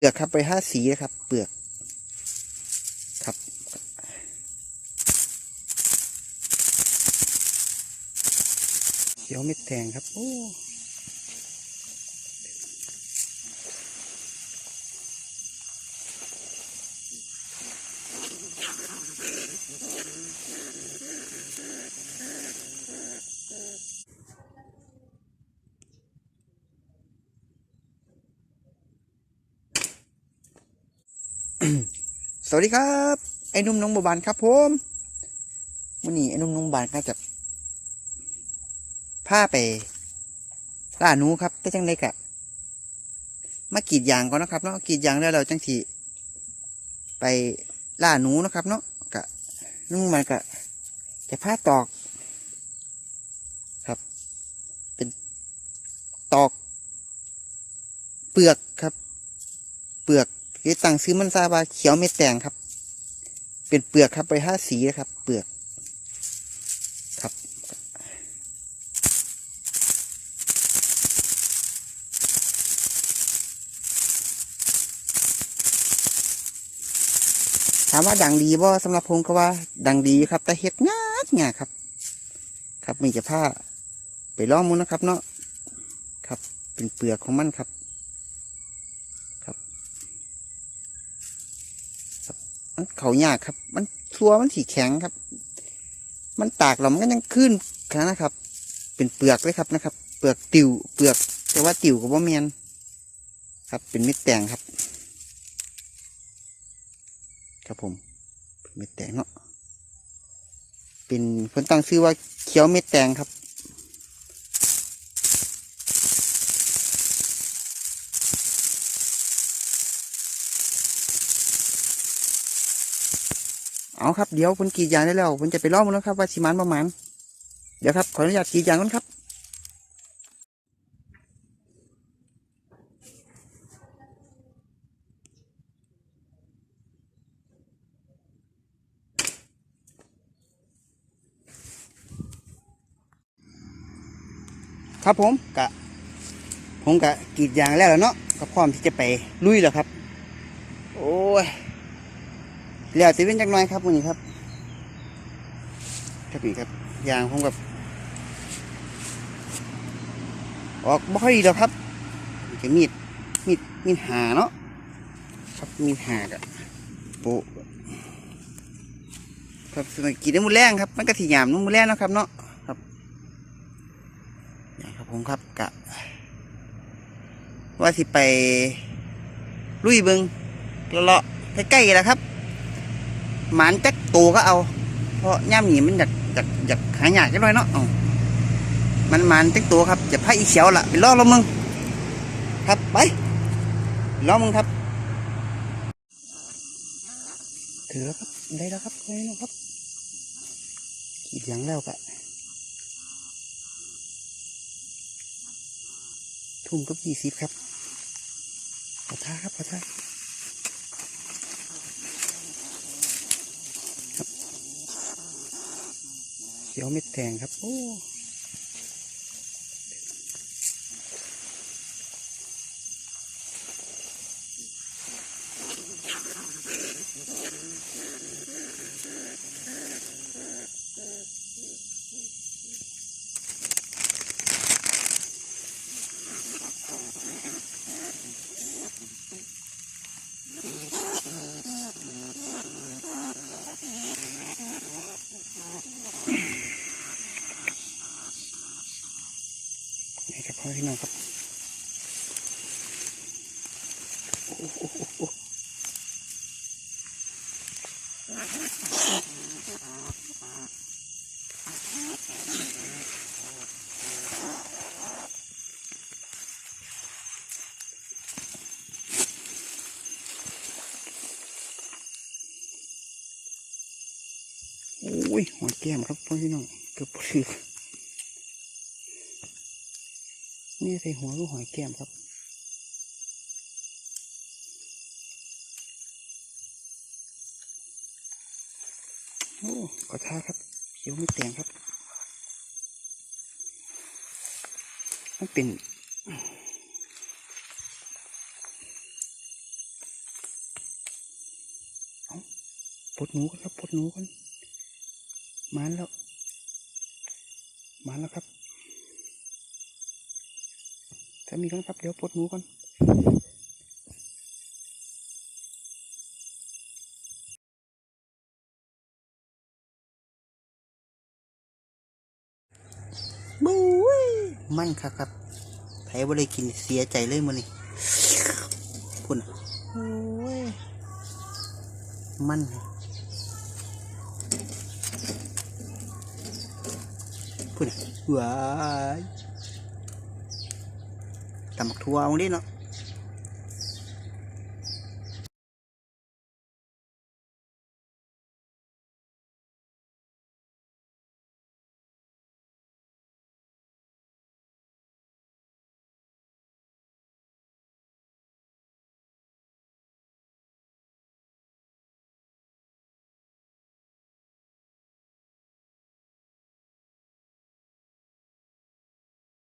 เปลือกครับไปห้าสีนะครับ เปลือกครับ เขียวเม็ดแทงครับ โอ้ สวัสดีครับ ไอ้นุ่มน้องบัวบานครับผมวันนี้ไอ้นุ่มน้องบัวบานก็จะพาไปล่าหนูครับแต่จังไดกะมากรีดยางก่อนนะครับเนาะกรีดยางแล้วเราจังทีไปล่าหนูนะครับ เนาะกะนุ่งมันกะจะพาตอก ครับ เป็นตอก เปลือกครับ เปลือก ที่ตั้งซื้อมันซาบาเขียวเม็ดแดงครับ เป็นเปลือกครับไปห้าสีนะครับ เปลือกครับ ถามว่าดังดีบ่สำหรับผมก็ว่า ดังดีครับ แต่เห็ดงากงาครับ ครับมีจะผ้าไปล่องมุนนะครับ เนาะครับ เป็นเปลือกของมันครับ มันเขายากครับ มันทัวมันสีแข็งครับ มันตากแล้วมันก็ยังขึ้นขนาดนะครับ เป็นเปลือกเลยครับนะครับ เปลือกติวเปลือก แต่ว่าติวกับว่าเมียนครับ เป็นเม็ดแตงครับ ครับผมเป็นเม็ดแตงเนาะเป็นคนตั้งชื่อว่าเขียวเม็ดแตงครับ เอาครับเดี๋ยวเพิ่นกรีดยางได้แล้วเพิ่นจะไปล่อมันแล้วครับว่าสิมันประมาณเดี๋ยวครับขออนุญาตกรีดยางก่อนครับครับผมกะผมกะกรีดยางแล้วล่ะเนาะก็พร้อมที่จะไปลุยแล้วครับ โอ้ย แล้วตีเป็นจักหน่อยครับวันนี้ครับครับนี่ครับยางผมกับออกไม่ค่อยดีหรอกครับนี่ก็มีดมีดมีดหาเนาะครับมีดหากะโปะครับสมัยกินได้มือแรงครับ มันก็ถี่ยามน้ำมือแรงเนาะครับเนาะครับนี่ครับผมครับกะ ว่าสิไปลุยเบิงเลาะใกล้ๆแหละครับ หมานจักตัวก็เอา เพราะย่ำหนีมันอยากอยากอยากหายากจังเลยเนาะมันหมานจักตัวครับจะพาอีเขียวละไปล่อเรามึงครับไปล่อมึงครับถือแล้วครับได้แล้วครับได้แล้วครับขีดยางแล้วกะทุ่มกับยี่สิบครับขอท่าครับขอท่า ขียวเม็ดแดงครับโอ้ พ่อพี่น้องครับโอ้โหอยหัวแก้มครับพี่น้องเกือบปลือ นี่ใส่หัวลูกหอยแก้มครับ โอ้ขอท้าครับเขียวไม่แตงครับ มันเป็นปดหนูกันครับปดหนูกันมาแล้ว มาแล้วครับ มีกันครับ เดี๋ยวปลดหนูกันบู๊ยมันครับครับไผบ่ได้กินเสียใจเลยมื้อนี้พุ่นน่ะโอ้ย มันพูดนะว้าย ตำบักทัวเอาดิเนาะ